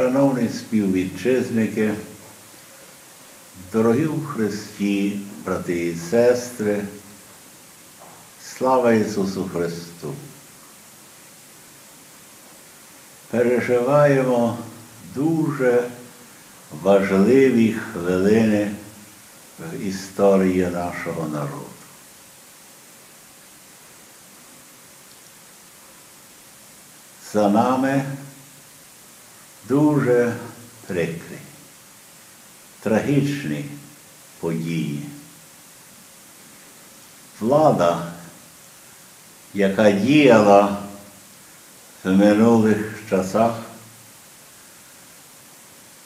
Шановні співвітчизники, дорогі у Христі, брати і сестри, слава Ісусу Христу! Переживаємо дуже важливі хвилини в історії нашого народу. За нами дуже прикрі, трагічні події. Влада, яка діяла в минулих часах,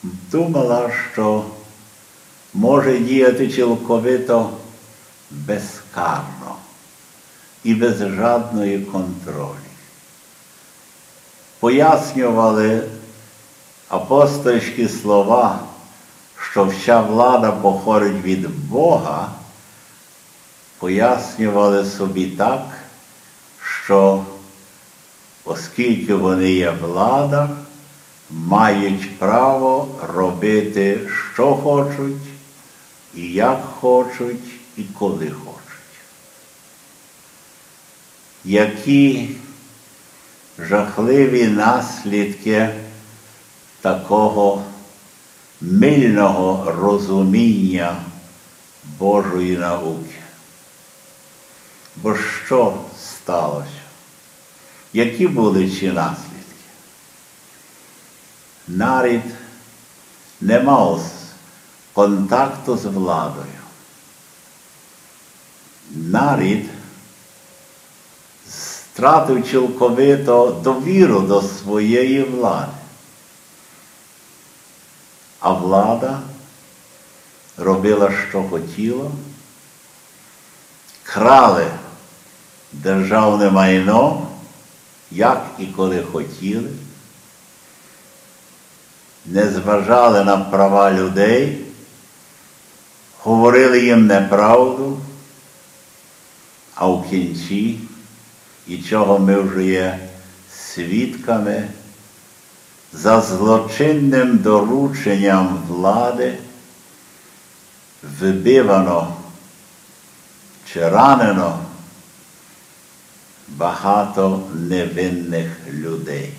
думала, що може діяти цілковито безкарно і без жодної контролі. Пояснювали апостольські слова, що вся влада походить від Бога, пояснювали собі так, що оскільки вони є влада, мають право робити, що хочуть, і як хочуть, і коли хочуть. Які жахливі наслідки такого мильного розуміння Божої науки. Бо що сталося? Які були ці наслідки? Нарід не мав контакту з владою. Нарід стратив цілковито довіру до своєї влади. А влада робила, що хотіла, крали державне майно, як і коли хотіли, не зважали на права людей, говорили їм неправду, а в кінці, і чого ми вже є свідками, за злочинним дорученням влади вибивано чи ранено багато невинних людей.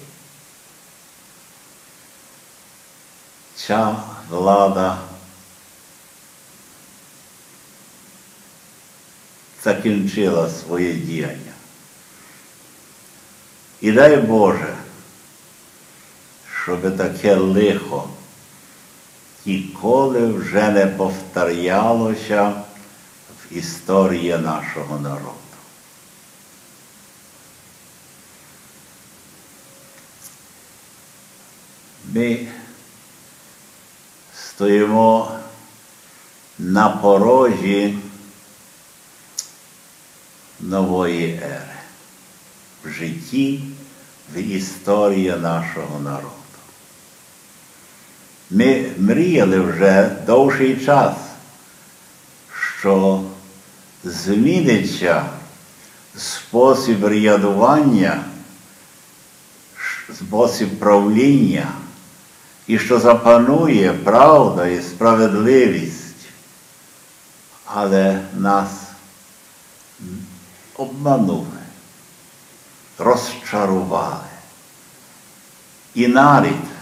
Ця влада закінчила своє діяння. І дай Боже, щоб таке лихо ніколи вже не повторялося в історії нашого народу. Ми стоїмо на порожі нової ери в житті, в історії нашого народу. Ми мріяли вже довший час, що зміниться спосіб рядування, спосіб правління, і що запанує правда і справедливість, але нас обманули, розчарували. І нарід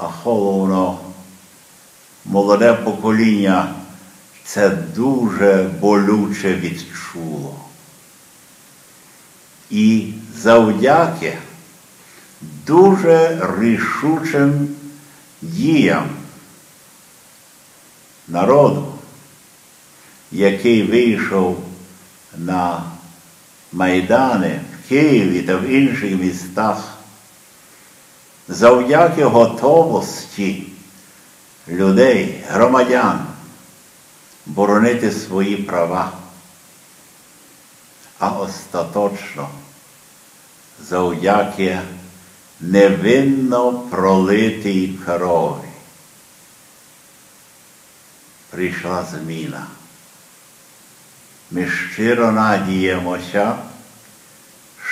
а головно молоде покоління це дуже болюче відчуло. І завдяки дуже рішучим діям народу, який вийшов на Майдани в Києві та в інших містах завдяки готовості людей, громадян боронити свої права, а остаточно завдяки невинно пролитій крові. Прийшла зміна. Ми щиро надіємося,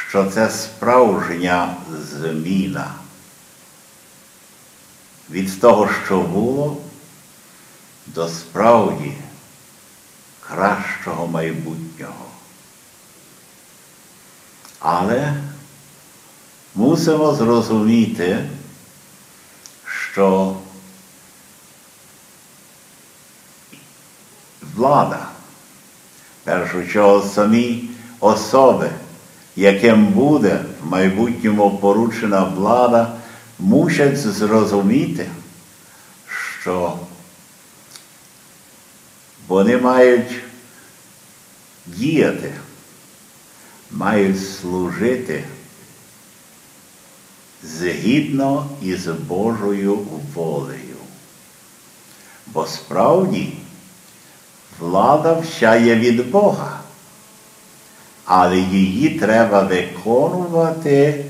що це справжня зміна від того, що було, до справді кращого майбутнього. Але мусимо зрозуміти, що влада, першу чого самі особи, яким буде в майбутньому поручена влада, мусять зрозуміти, що вони мають діяти, мають служити згідно із Божою волею. Бо справді влада вся є від Бога, але її треба виконувати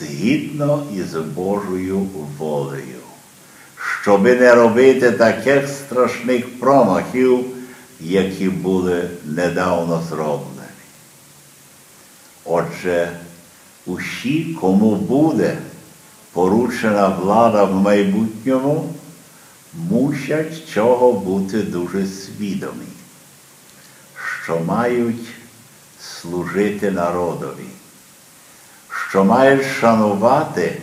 згідно із Божою волею, щоби не робити таких страшних промахів, які були недавно зроблені. Отже, усі, кому буде поручена влада в майбутньому, мусять цього бути дуже свідомі, що мають служити народові, що мають шанувати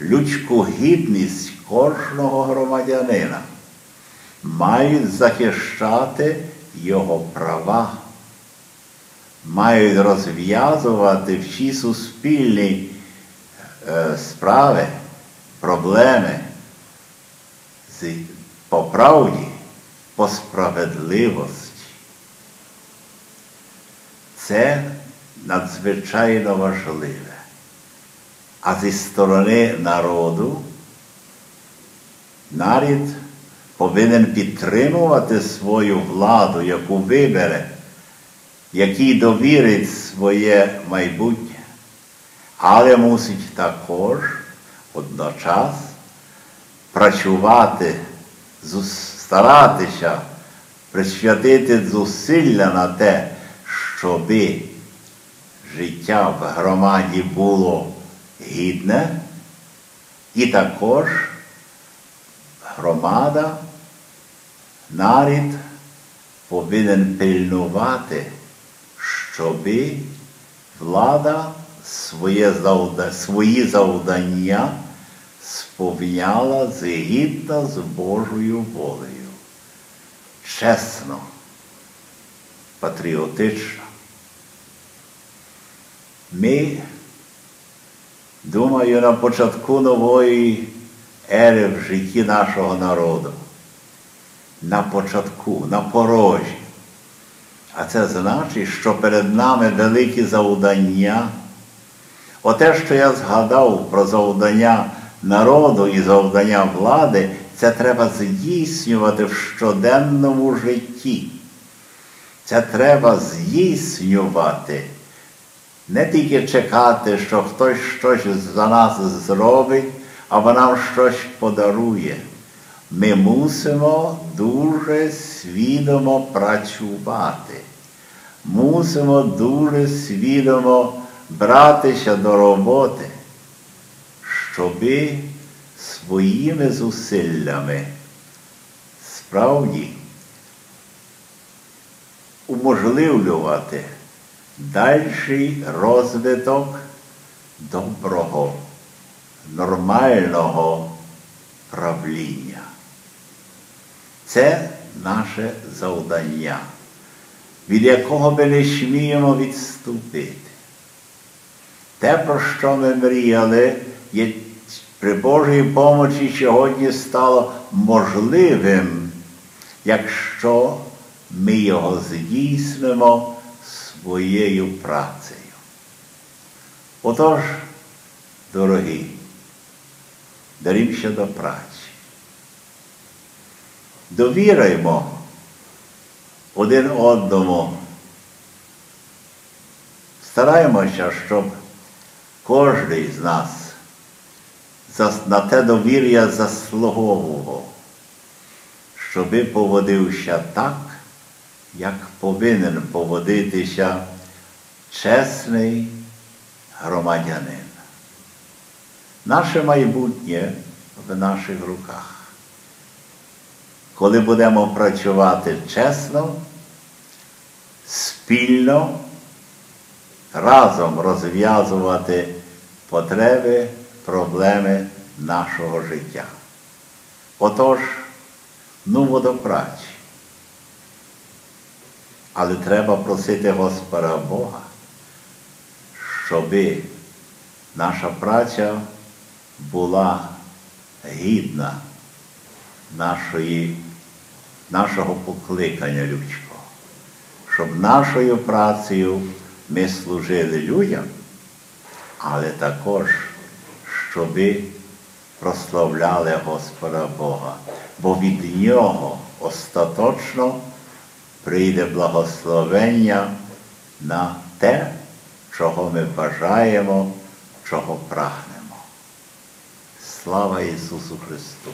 людську гідність кожного громадянина, мають захищати його права, мають розв'язувати всі суспільні е, справи, проблеми по правді, по справедливості. Це надзвичайно важливе. А зі сторони народу нарід повинен підтримувати свою владу, яку вибере, який довірить своє майбутнє, але мусить також одночас працювати, старатися, присвятити зусилля на те, щоби життя в громаді було гідне, і також громада, нарід повинен пильнувати, щоби влада своє завда, свої завдання сповняла згідно з Божою волею. Чесно, патріотично. Ми, думаю, на початку нової ери в житті нашого народу, на початку, на порожі. А це значить, що перед нами великі завдання. Оте, що я згадав про завдання народу і завдання влади, це треба здійснювати в щоденному житті. Це треба здійснювати. Не тільки чекати, що хтось щось за нас зробить, або нам щось подарує. Ми мусимо дуже свідомо працювати. Мусимо дуже свідомо братися до роботи, щоби своїми зусиллями справді уможливлювати дальший розвиток доброго, нормального правління. Це наше завдання, від якого ми не сміємо відступити. Те, про що ми мріяли, є при Божій помочі сьогодні стало можливим, якщо ми його здійснимо своєю працею. Отож, дорогі, дарімося до праці. Довіраймо один одному. Стараємося, щоб кожен з нас на те довір'я заслуговував, щоби поводився так, як повинен поводитися чесний громадянин. Наше майбутнє в наших руках. Коли будемо працювати чесно, спільно, разом розв'язувати потреби, проблеми нашого життя. Отож, ну водопраці. Але треба просити Господа Бога, щоби наша праця була гідна нашої, нашого покликання людського, щоб нашою працею ми служили людям, але також, щоби прославляли Господа Бога, бо від Нього остаточно прийде благословення на те, чого ми бажаємо, чого прагнемо. Слава Ісусу Христу!